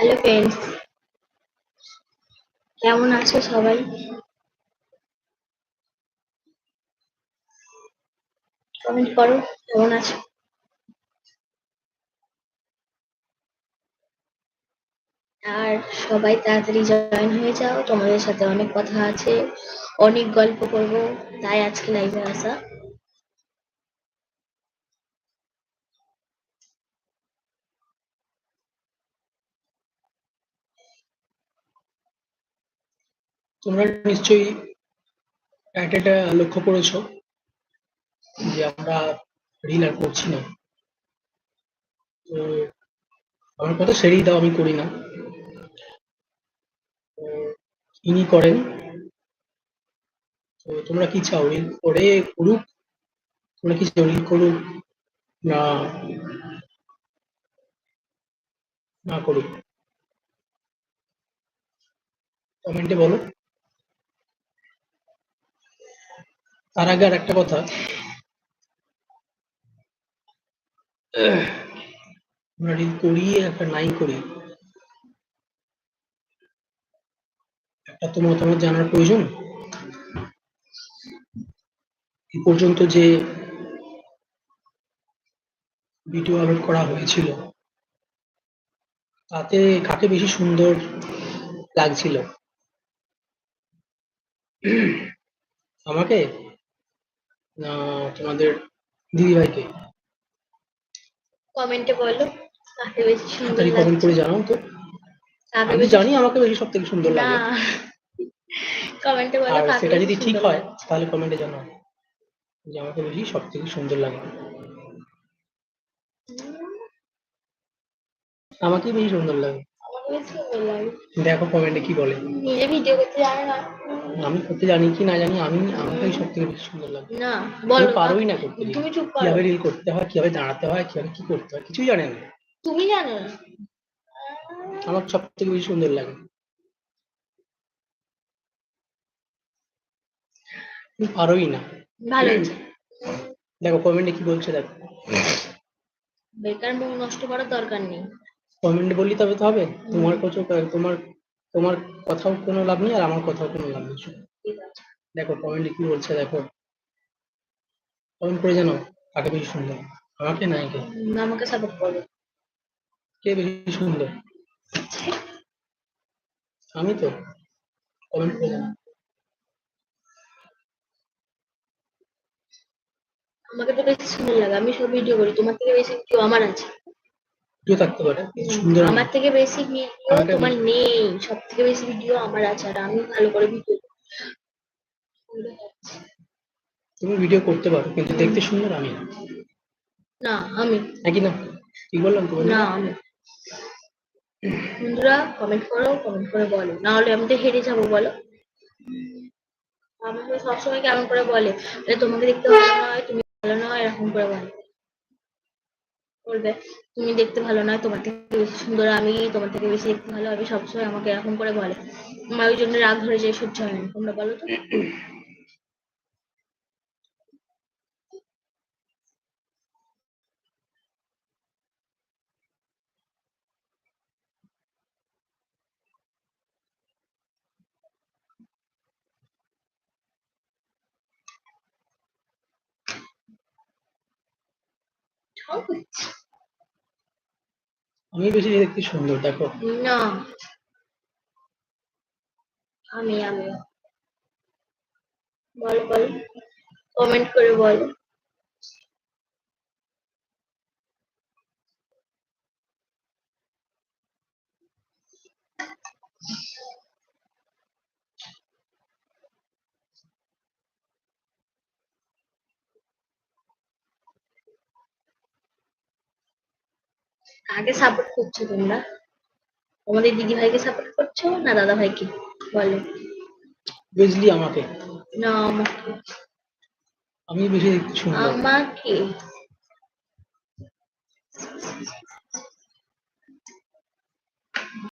Hello friends কেমন আছো সবাই? কমেন্ট করো, কেমন আছো? আর সবাই তাড়াতাড়ি জয়েন হয়ে যাও। তোমাদের সাথে অনেক কথা আছে, অনেক গল্প করব। তাই আজকে লাইভে আসা তোমরা নিশ্চয়ই একটা লক্ষ্য করেছ যে আমরা রিল আর করছি না। তো আমার কথা সেরেই দাও, আমি করি না। ইনি করেন। তো তোমরা কি চাও রিল করে করুক? তোমরা কি চাও রিল করুক? না না করুক। কমেন্টে বলো। তার আগে আর একটা কথা। করি, একটা নাই করি। একটা তো মতামত জানার প্রয়োজন। এ পর্যন্ত যে ভিডিও আপলোড করা হয়েছিল, তাতে কাকে বেশি সুন্দর লাগছিল? আমাকে? তোমাদের দিদিভাইকে। কমেন্টে বলো কাকে বেশি সুন্দর তাড়াতাড়ি কমেন্ট করে জানাও তো। আমি জানি আমাকে বেশি সব থেকে সুন্দর লাগে। কমেন্টে বলো আর সেটা যদি ঠিক হয় তাহলে কমেন্টে জানাও যে আমাকে বেশি সব থেকে সুন্দর লাগে। আমাকে বেশি সুন্দর লাগে। দেখো কমেন্টে কি বলে। নিজে ভিডিও করতে জানো না। আমি করতে জানি কি না জানি আমি আমাকে সব থেকে বেশি সুন্দর লাগে। না বলো পারোই না করতে। তুমি চুপ করো। কীভাবে রিল করতে হয় কীভাবে দাঁড়াতে হয় কীভাবে কি করতে হয় কিছুই জানে না। তুমি জানো না। আমার সব থেকে বেশি সুন্দর লাগে। তুমি পারোই না। ভালো দেখো কমেন্টে কি বলছে দেখো। বেকার মুখ নষ্ট করার দরকার নেই। কমেন্টে বললি তবে তো হবে। তোমার কথা তোমার তোমার কথাও কোনো লাভ নেই আর আমার কথাও কোনো লাভ নেই। দেখো কমেন্টে কি বলছে দেখো। কমেন্ট করে জানো কাকে বেশি সুন্দর? আমাকে না একে? উম, আমাকে সাপোর্ট করবে কে বেশি সুন্দর? আমি তো? কমেন্ট করে জানো আমাকে তো বেশি সুন্দর লাগে। আমি সব ভিডিও করি। তোমার থেকে বেশি ভিডিও আমার আছে। কেউ থাকতে পারে সুন্দর আমার থেকে বেশি ভিডিও তোমার নেই সব থেকে বেশি ভিডিও আমার আছে আর আমি ভালো করে ভিডিও তুমি ভিডিও করতে পারো কিন্তু দেখতে সুন্দর আমি না। না আমি। নাকি না? ঠিক বললাম তো না আমি। বন্ধুরা কমেন্ট করো কমেন্ট করে বলো। না হলে আমি তো হেরে যাব বলো। আমাকে সবসময় কেমন করে বলে তোমাকে দেখতে ভালো নয় তুমি ভালো নয় এরকম করে বলে। বলবে তুমি দেখতে ভালো নয় তোমার থেকে বেশি সুন্দর আমি, তোমার থেকে বেশি দেখতে ভালো, আমি সবসময় আমাকে এরকম করে বলে। আমার ওই জন্য রাগ ধরে যায়, সহ্য হয় না, তোমরা বলো তো। আমি বেশি দেখতে সুন্দর দেখো। না। আমি আমি। বল বল। কমেন্ট করে বলো। কাকে সাপোর্ট করছ তোমরা? তোমাদের দিদি ভাইকে সাপোর্ট করছ না দাদা ভাইকে? বলো। বুঝলি আমাকে। না আমাকে। আমি বেশি কিছু আমাকে?